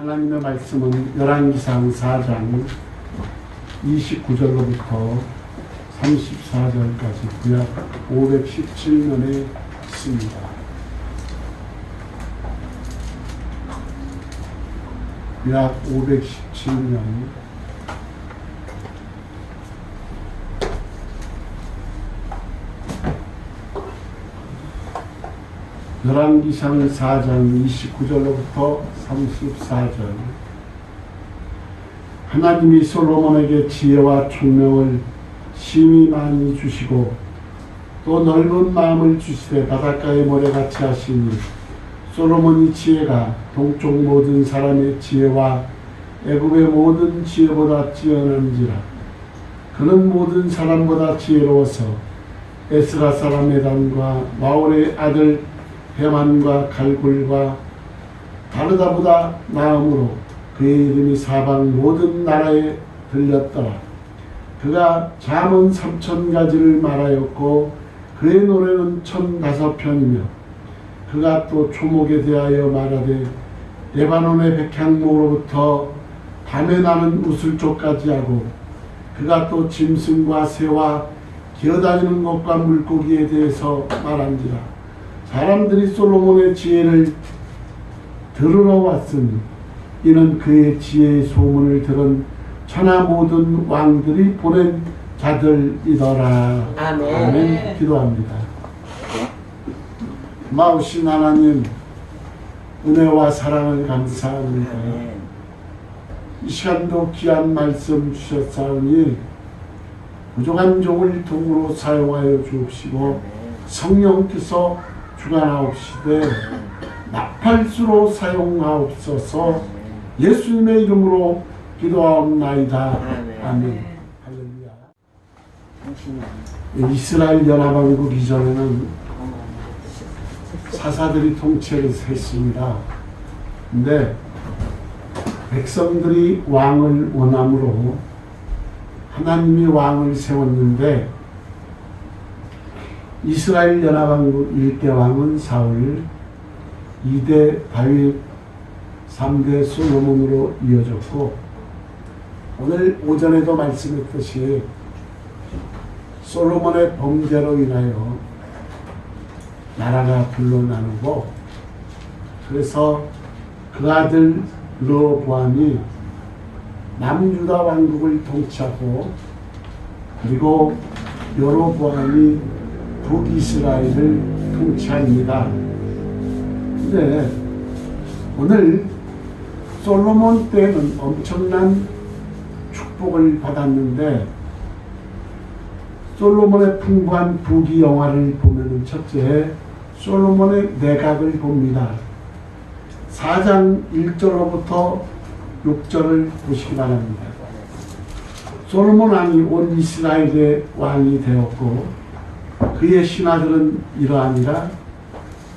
하나님의 말씀은 열왕기상 4장 29절로부터 34절까지 구약 517년에 있습니다. 구약 517년 열왕기상 4장 29절로부터 34절. 하나님이 솔로몬에게 지혜와 총명을 심히 많이 주시고 또 넓은 마음을 주시되 바닷가의 모래같이 하시니 솔로몬이 지혜가 동쪽 모든 사람의 지혜와 애굽의 모든 지혜보다 뛰어난지라. 그는 모든 사람보다 지혜로워서 에스라 사람 에단과 마올의 아들 해만과 갈굴과 다르다보다 나음으로 그의 이름이 사방 모든 나라에 들렸더라. 그가 잠은 삼천 가지를 말하였고 그의 노래는 천 다섯 편이며 그가 또 초목에 대하여 말하되 레바논의 백향목으로부터 밤에 나는 우슬초까지 하고 그가 또 짐승과 새와 기어다니는 것과 물고기에 대해서 말한지라 사람들이 솔로몬의 지혜를 들으러 왔으니 이는 그의 지혜의 소문을 들은 천하 모든 왕들이 보낸 자들이더라. 아멘. 기도합니다. 마우신 하나님 은혜와 사랑을 감사합니다. 이 시간도 귀한 말씀 주셨사오니 부족한 종을 도구로 사용하여 주옵시고 성령께서 주관하옵시되 나팔수로 사용하옵소서 예수님의 이름으로 기도하옵나이다. 아멘. 할렐루야. 이스라엘 연합왕국 이전에는 사사들이 통치를 했습니다. 근데 백성들이 왕을 원함으로 하나님이 왕을 세웠는데 이스라엘 연합왕국 1대 왕은 사울, 2대 다윗, 3대 솔로몬으로 이어졌고 오늘 오전에도 말씀했듯이 솔로몬의 범죄로 인하여 나라가 둘로 나누고 그래서 그 아들 르보암이 남유다 왕국을 통치하고 그리고 여로보암이 북이스라엘을 통치합니다. 근데 오늘 솔로몬 때는 엄청난 축복을 받았는데 솔로몬의 풍부한 부귀 영화를 보면은 첫째 솔로몬의 내각을 봅니다. 4장 1절로부터 6절을 보시기 바랍니다. 솔로몬 왕이 온 이스라엘의 왕이 되었고 그의 신하들은 이러하니라.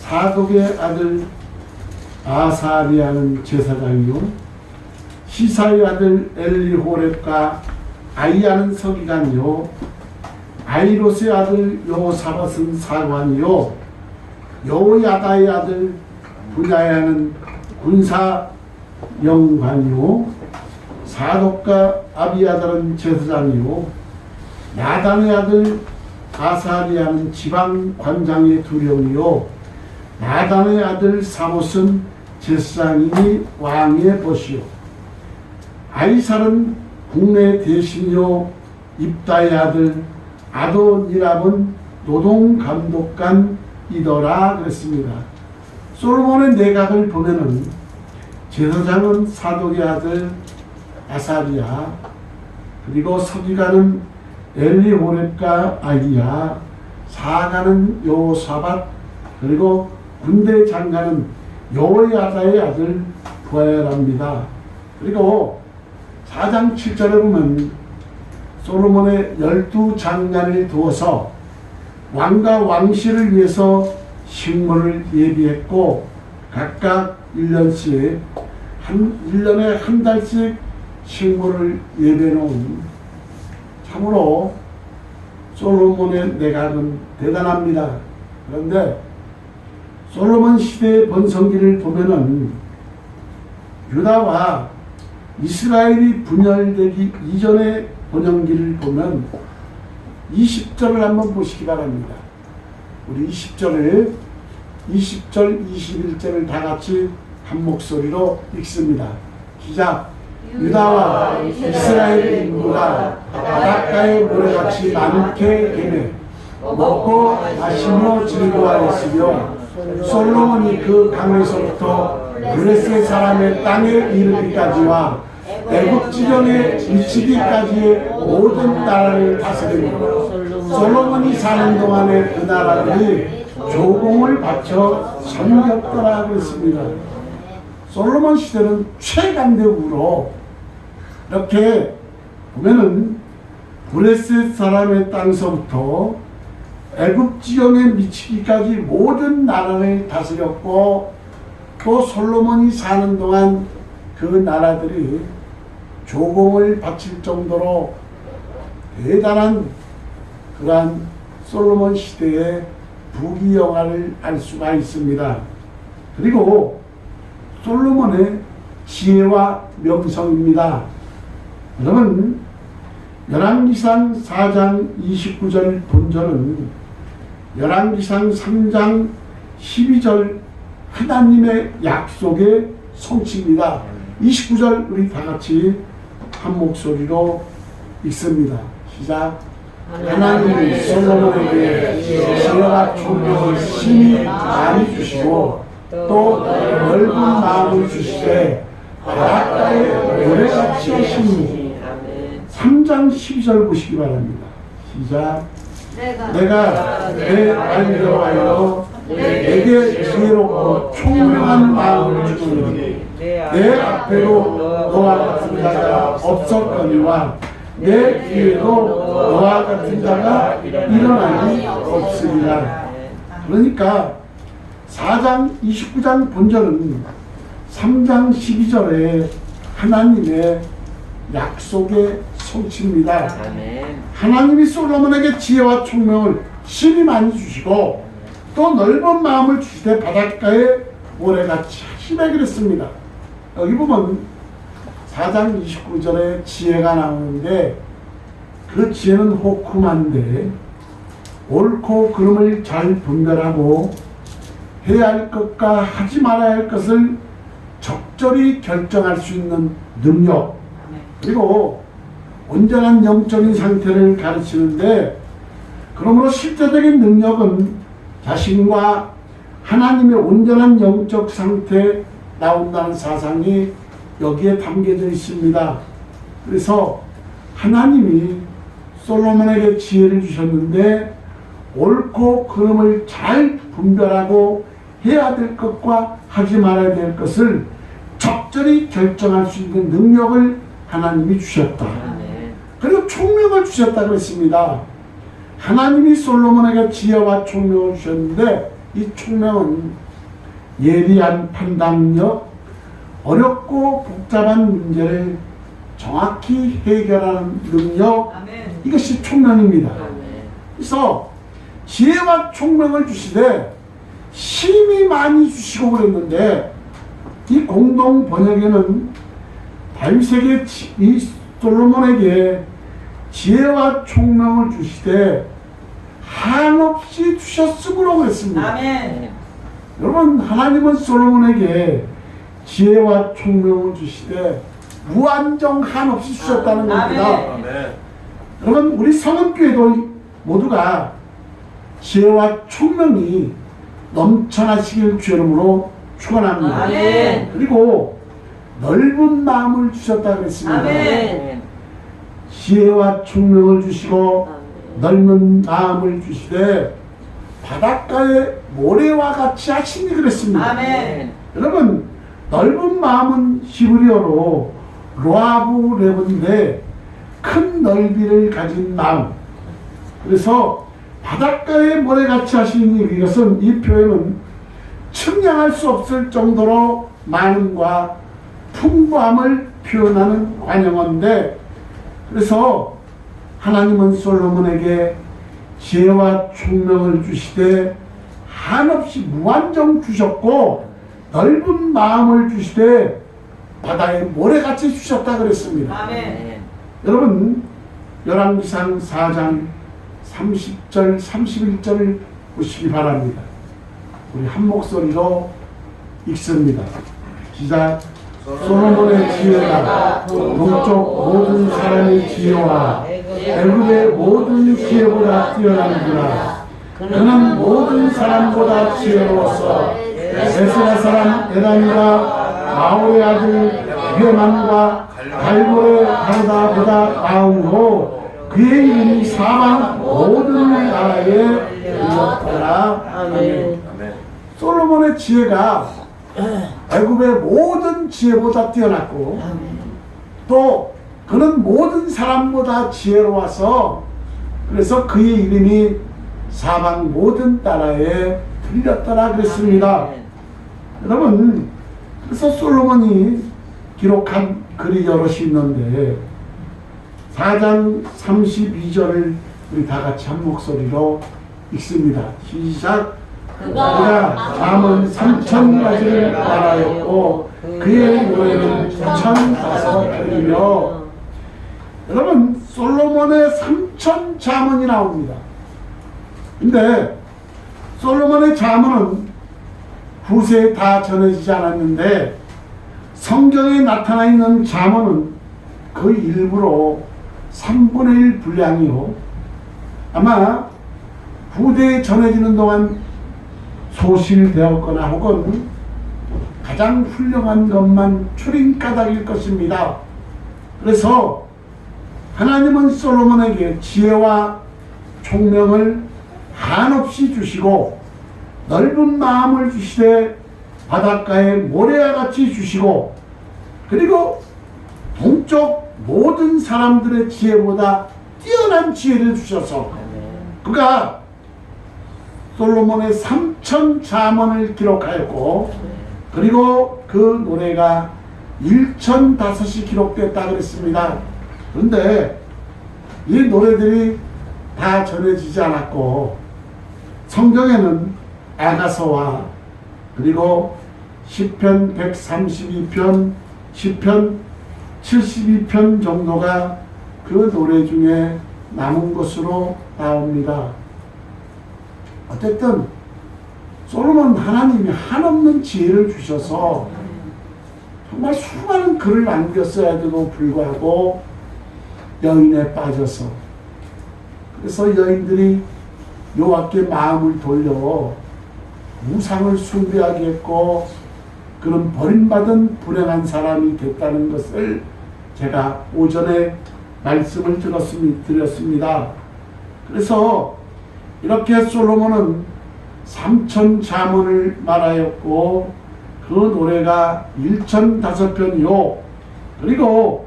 사독의 아들 아사리아는 제사장이요. 시사의 아들 엘리호렙과 아이야는 서기관이요. 아이로스의 아들 여호사밧은 사관이요. 여호야다의 아들 분야야는 군사 영관이요. 사독과 아비아달은 제사장이요. 나단의 아들 아사리아는 지방 관장의 두령이요. 나단의 아들 사못은 제사장이니 왕의 벗이요. 아이살은 국내 대신요. 입다의 아들 아도니람은 노동감독관 이더라 그랬습니다. 솔로몬의 내각을 보면은 제사장은 사독의 아들 아사리아 그리고 서기관은 엘리호렙과 아이야 사가는 요사밧 그리고 군대 장관은 여호야다의 아들 부하랍니다. 그리고 4장 7절에 보면 솔로몬의 열두 장관을 두어서 왕과 왕실을 위해서 식물을 예비했고 각각 1년씩 한 1년에 한 달씩 식물을 예배해 놓은 참으로 솔로몬의 내각은 대단합니다. 그런데 솔로몬 시대의 번성기를 보면은 유다와 이스라엘이 분열되기 이전의 번영기를 보면 20절을 한번 보시기 바랍니다. 우리 20절을 20절, 21절을 다 같이 한 목소리로 읽습니다. 시작. 유다와 이스라엘 인구가 바닷가의 모래같이 많게 되매 먹고 마시며 즐거워했으며 솔로몬이 그 강에서부터 블레셋 사람의 땅에 이르기까지와 애굽 지경에 미치기까지의 모든 나라를 다스리고 솔로몬이 사는 동안에 그 나라들이 조공을 바쳐 섬겼더라 그랬습니다. 솔로몬 시대는 최강대국으로 이렇게 보면은 브레셋 사람의 땅서부터 애굽 지경에 미치기까지 모든 나라를 다스렸고 또 솔로몬이 사는 동안 그 나라들이 조공을 바칠 정도로 대단한 그러한 솔로몬 시대의 부귀 영화를 알 수가 있습니다. 그리고 솔로몬의 지혜와 명성입니다. 여러분 열왕기상 4장 29절 본절은 열왕기상 3장 12절 하나님의 약속의 성취입니다. 29절 우리 다 같이 한 목소리로 읽습니다. 시작. 하나님이 솔로몬에게 지혜와 총명을 심히 많이 주시고 또 넓은 마음을 주시되 바닷가에 모래같이 하시니 3장 12절 보시기 바랍니다. 시작. 내가 내 알려하여 내게 지혜롭고 총명한 마음을 주노니 내 앞에도 너와 같은 자가 없었거니와 내 뒤에도 너와 같은 자가 일어나니 없으리라. 그러니까 4장 29장 본절은 3장 12절에 하나님의 약속의 성취입니다. 아멘. 하나님이 솔로몬에게 지혜와 총명을 심히 많이 주시고 또 넓은 마음을 주시되 바닷가에 모래같이 하시매 그랬습니다. 여기 보면 4장 29절에 지혜가 나오는데 그 지혜는 호쿠만데 옳고 그름을 잘 분별하고 해야 할 것과 하지 말아야 할 것을 적절히 결정할 수 있는 능력 그리고 온전한 영적인 상태를 가르치는데 그러므로 실제적인 능력은 자신과 하나님의 온전한 영적 상태에 나온다는 사상이 여기에 담겨져 있습니다. 그래서 하나님이 솔로몬에게 지혜를 주셨는데 옳고 그름을 잘 분별하고 해야 될 것과 하지 말아야 될 것을 적절히 결정할 수 있는 능력을 하나님이 주셨다. 아멘. 그리고 총명을 주셨다고 했습니다. 하나님이 솔로몬에게 지혜와 총명을 주셨는데 이 총명은 예리한 판단력, 어렵고 복잡한 문제를 정확히 해결하는 능력, 이것이 총명입니다. 아멘. 그래서 지혜와 총명을 주시되 힘이 많이 주시고 그랬는데 이 공동 번역에는 다윗에게 지- 이 솔로몬에게 지혜와 총명을 주시되 한없이 주셨으므로 그랬습니다. 아멘. 여러분 하나님은 솔로몬에게 지혜와 총명을 주시되 무한정 한없이 주셨다는 겁니다. 아멘. 여러분 우리 성은교회도 모두가 지혜와 총명이 넘쳐나시길 주 이름으로 축원합니다. 아멘. 그리고 넓은 마음을 주셨다 그랬습니다. 아멘. 지혜와 총명을 주시고 아멘. 넓은 마음을 주시되 바닷가에 모래와 같이 하시니 그랬습니다. 아멘. 여러분 넓은 마음은 히브리어로 로아브 레브인데 큰 넓이를 가진 마음. 그래서 바닷가에 모래같이 하시니 이것은 이 표현은 측량할 수 없을 정도로 많음과 풍부함을 표현하는 관용어인데 그래서 하나님은 솔로몬에게 지혜와 총명을 주시되 한없이 무한정 주셨고 넓은 마음을 주시되 바다에 모래같이 주셨다 그랬습니다. 아멘. 여러분 열왕기상 4장 30절 31절을 보시기 바랍니다. 우리 한 목소리로 읽습니다. 시작 솔로몬의 지혜가 동쪽 모든 사람의 지혜와 애굽의 모든 지혜보다 뛰어나는구나. 그는 모든 사람보다 지혜로워서 에스라 사람 에단과 마오의 아들 비오만과 갈보의 가르다보다 나으므로 그의 이름이 사방 모든 나라에 들렸더라. 아멘. 솔로몬의 지혜가 애굽의 모든 지혜보다 뛰어났고 또 그는 모든 사람보다 지혜로워서 그래서 그의 이름이 사방 모든 나라에 들렸더라 그랬습니다. 여러분 그래서 솔로몬이 기록한 글이 여럿이 있는데 4장 32절을 우리 다 같이 한 목소리로 읽습니다. 시작 그가 잠은 삼천 가지를 말하였고 그의 노래는 천 다섯 편이며 여러분 솔로몬의 삼천 자문이 나옵니다. 근데 솔로몬의 자문은 후세에 다 전해지지 않았는데 성경에 나타나 있는 자문은 그 일부로 3분의 1 분량이요. 아마 후대에 전해지는 동안 소실되었거나 혹은 가장 훌륭한 것만 추린 까닭일 것입니다. 그래서 하나님은 솔로몬에게 지혜와 총명을 한없이 주시고 넓은 마음을 주시되 바닷가에 모래와 같이 주시고 그리고 동쪽 모든 사람들의 지혜보다 뛰어난 지혜를 주셔서 그가 솔로몬의 삼천 자문을 기록하였고 그리고 그 노래가 일천 다섯이 기록됐다 그랬습니다. 그런데 이 노래들이 다 전해지지 않았고 성경에는 아가서와 그리고 시편 132편, 시편 72편 정도가 그 노래 중에 남은 것으로 나옵니다. 어쨌든 솔로몬 하나님이 한없는 지혜를 주셔서 정말 수많은 글을 남겼어야도 불구하고 여인에 빠져서 그래서 여인들이 여호와께 마음을 돌려 우상을 숭배하게 했고 그런 버림받은 불행한 사람이 됐다는 것을 제가 오전에 말씀을 드렸습니다. 그래서 이렇게 솔로몬은 삼천 자문을 말하였고 그 노래가 일천 다섯 편이요. 그리고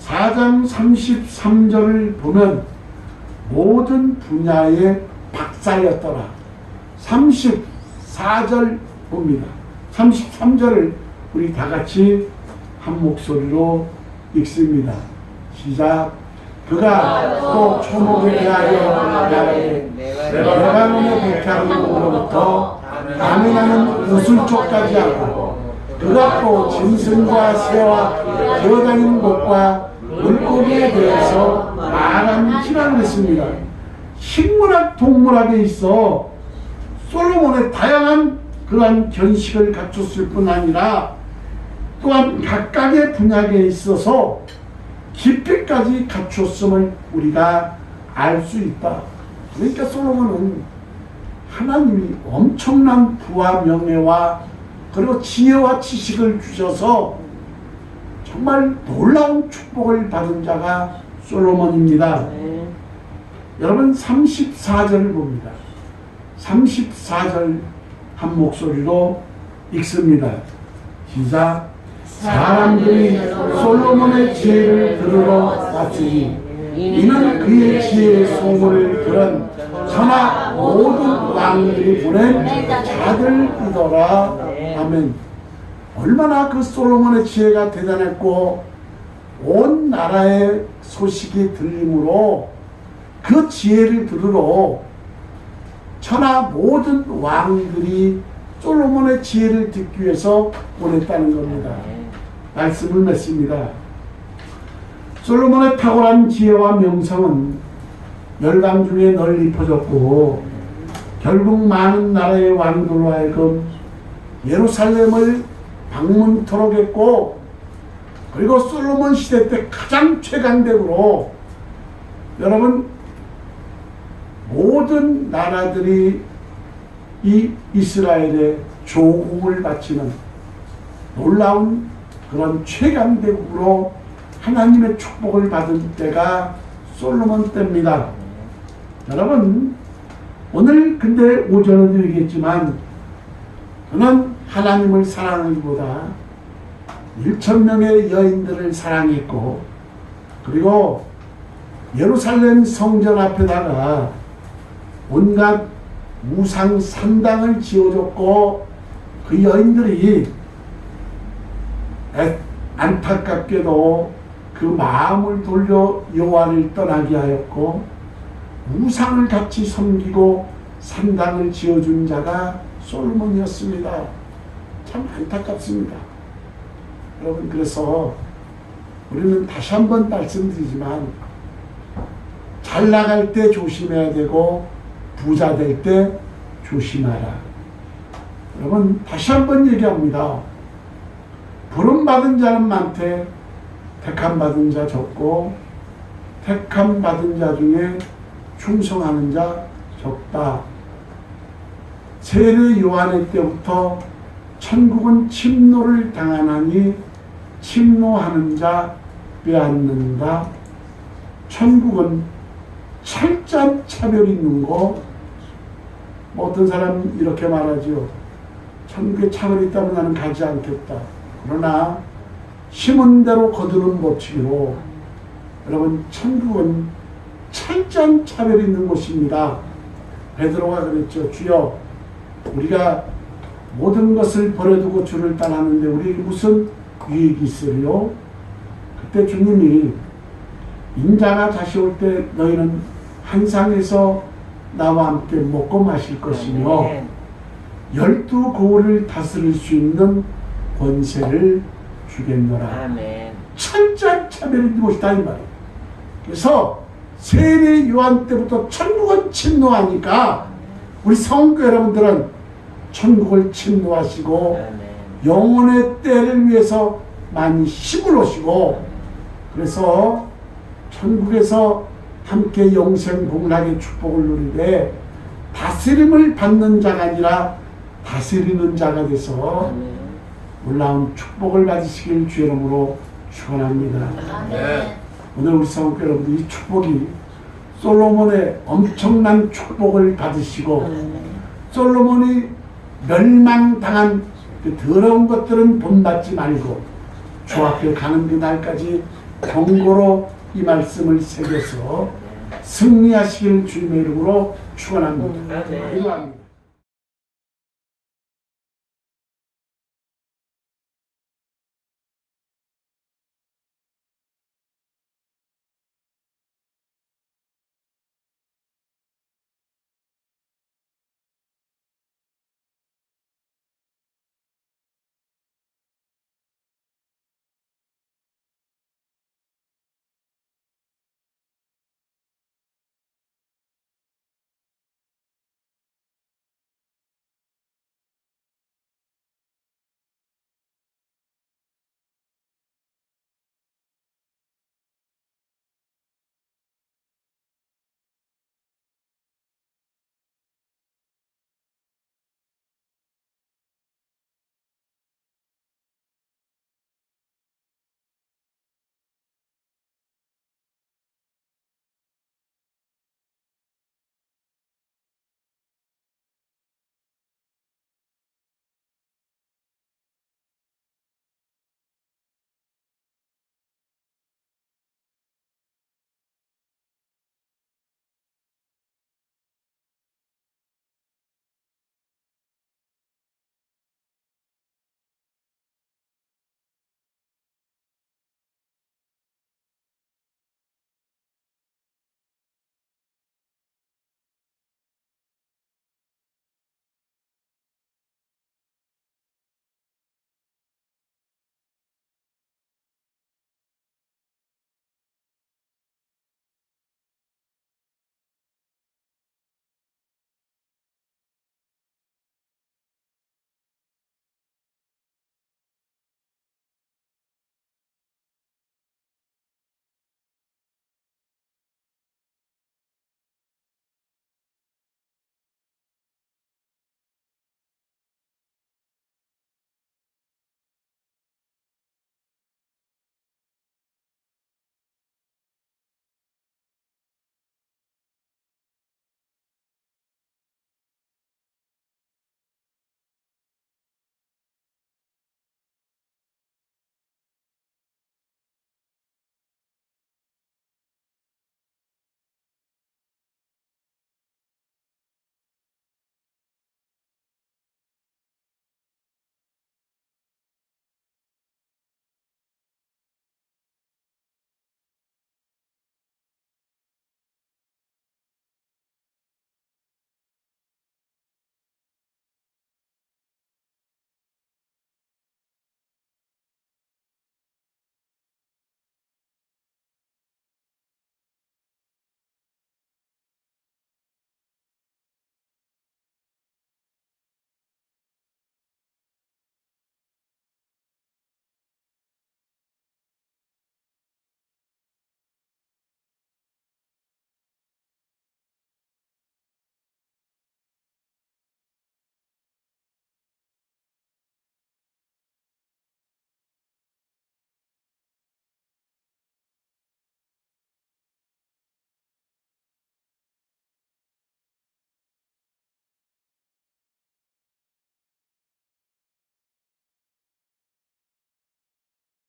4장 33절을 보면 모든 분야의 박사였더라. 34절 봅니다. 33절을 우리 다 같이 한 목소리로 읽습니다. 시작. 그가 또 초목에 대하여 말하되 레바논의 백향으로부터 남이 나는 우술초까지 하고 그가 또 짐승과 새와 기어다니는 곳과 물고기에 대해서 말한지라 그랬습니다. 식물학 동물학에 있어 솔로몬의 다양한 그러한 견식을 갖췄을 뿐 아니라 또한 각각의 분야에 있어서 깊이까지 갖췄음을 우리가 알 수 있다. 그러니까 솔로몬은 하나님이 엄청난 부와 명예와 그리고 지혜와 지식을 주셔서 정말 놀라운 축복을 받은 자가 솔로몬입니다. 여러분 34절을 봅니다. 34절 한 목소리로 읽습니다. 시작. 사람들이 솔로몬의 지혜를 들으러 왔으니 이는 그의 지혜의 소문을 들은 천하 모든 왕들이 보낸 자들이더라. 아멘. 얼마나 그 솔로몬의 지혜가 대단했고 온 나라의 소식이 들림으로 그 지혜를 들으러 천하 모든 왕들이 솔로몬의 지혜를 듣기 위해서 보냈다는 겁니다. 말씀을 맺습니다. 솔로몬의 탁월한 지혜와 명성은 열방 중에 널리 퍼졌고 결국 많은 나라의 왕들로 하여금 예루살렘을 방문토록 했고 그리고 솔로몬 시대 때 가장 최강대으로 여러분 모든 나라들이 이 이스라엘에 조공을 바치는 놀라운 그런 최강대국으로 하나님의 축복을 받은 때가 솔로몬 때입니다. 여러분 오늘 근데 오전에도 얘기했지만 그는 하나님을 사랑하기보다 1천 명의 여인들을 사랑했고 그리고 예루살렘 성전 앞에다가 온갖 우상 산당을 지어줬고 그 여인들이 애- 안타깝게도 그 마음을 돌려 여호와를 떠나게 하였고 우상을 같이 섬기고 산당을 지어준 자가 솔로몬이었습니다. 참 안타깝습니다. 여러분 그래서 우리는 다시 한번 말씀드리지만 잘 나갈 때 조심해야 되고 부자 될 때 조심하라. 여러분 다시 한번 얘기합니다. 부름 받은 자는 많되 택함 받은 자 적고 택함 받은 자 중에 충성하는 자 적다. 세례 요한의 때부터 천국은 침노를 당하나니 침노하는 자 빼앗는다. 천국은 철저한 차별이 있는 거. 뭐 어떤 사람 이렇게 말하죠. 천국에 차별이 있다면 나는 가지 않겠다. 그러나 심은 대로 거두는 법칙으로 여러분 천국은 철저한 차별이 있는 곳입니다. 베드로가 그랬죠. 주여 우리가 모든 것을 버려두고 주를 따르는데 우리 무슨 유익이 있으리요? 그때 주님이 인자가 다시 올 때 너희는 한상에서 나와 함께 먹고 마실 것이며. 열두 고을을 다스릴 수 있는 권세를 주겠노라. 아멘. 철저한 차별이 곳이다 이 말이에요. 그래서 세례 요한 때부터 천국은 침노하니까 우리 성교 여러분들은 천국을 침노하시고. 영혼의 때를 위해서 많이 힘을 오시고 그래서 천국에서 함께 영생 복락의 축복을 누리되 다스림을 받는 자가 아니라 다스리는 자가 돼서 아멘. 놀라운 축복을 받으시길 주의 이름으로 축원합니다. 오늘 우리 성교 여러분들 이 축복이 솔로몬의 엄청난 축복을 받으시고 솔로몬이 멸망당한 그 더러운 것들은 본받지 말고 주 앞에 가는 그 날까지 경고로 이 말씀을 새겨서 승리하시길 주님의 이름으로 축원합니다. 기도합니다.